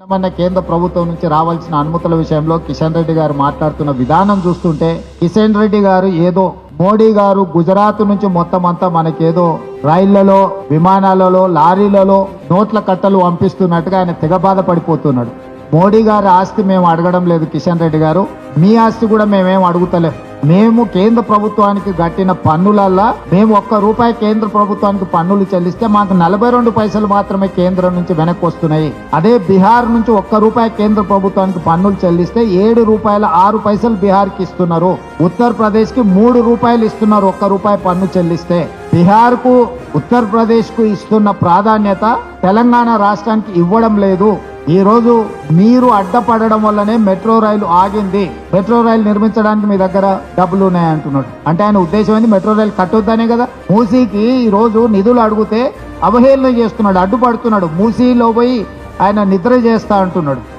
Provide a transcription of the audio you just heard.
నిన్న కేంద్ర ప్రభుత్వం నుంచి రావాల్సిన అనుమతుల విషయంలో కిషన్ రెడ్డి గారు మాట్లాడుతున్న విధానం చూస్తుంటే కిషన్ రెడ్డి గారు ఏదో మోడీ గారు గుజరాత్ నుంచి మొత్తం అంతా మనకేదో రైళ్ళలో విమానాలలో లారీలలో నోట్ల కట్టలు పంపిస్తున్నట్టుగా ఆయన తెగ బాధపడిపోతున్నాడు. మోడీ గారి ఆస్తి మేము అడగడం లేదు కిషన్ రెడ్డి గారు. మీ ఆస్తి కూడా మేమేం అడుగుతలేం. మేము కేంద్ర ప్రభుత్వానికి కట్టిన పన్నులల్లా మేము ఒక్క రూపాయి కేంద్ర ప్రభుత్వానికి పన్నులు చెల్లిస్తే మాకు నలభై రెండు పైసలు మాత్రమే కేంద్రం నుంచి వెనక్కి వస్తున్నాయి. అదే బీహార్ నుంచి ఒక్క రూపాయి కేంద్ర ప్రభుత్వానికి పన్నులు చెల్లిస్తే ఏడు రూపాయల ఆరు పైసలు బీహార్కి ఇస్తున్నారు. ఉత్తరప్రదేశ్కి మూడు రూపాయలు ఇస్తున్నారు ఒక్క రూపాయి పన్ను చెల్లిస్తే. బీహార్కు ఉత్తరప్రదేశ్కు ఇస్తున్న ప్రాధాన్యత తెలంగాణ రాష్ట్రానికి ఇవ్వడం లేదు. ఈ రోజు మీరు అడ్డపడడం వల్లనే మెట్రో రైలు ఆగింది. మెట్రో రైలు నిర్మించడానికి మీ దగ్గర డబ్బులు ఉన్నాయి అంటున్నాడు. అంటే ఆయన ఉద్దేశం ఏంది? మెట్రో రైలు కట్టొద్దనే కదా? మూసీకి ఈ రోజు నిధులు అడిగితే అవహేళన చేస్తున్నాడు అడ్డుపడుతున్నాడు. మూసీలో పోయి ఆయన నిద్ర చేస్తా అంటున్నాడు.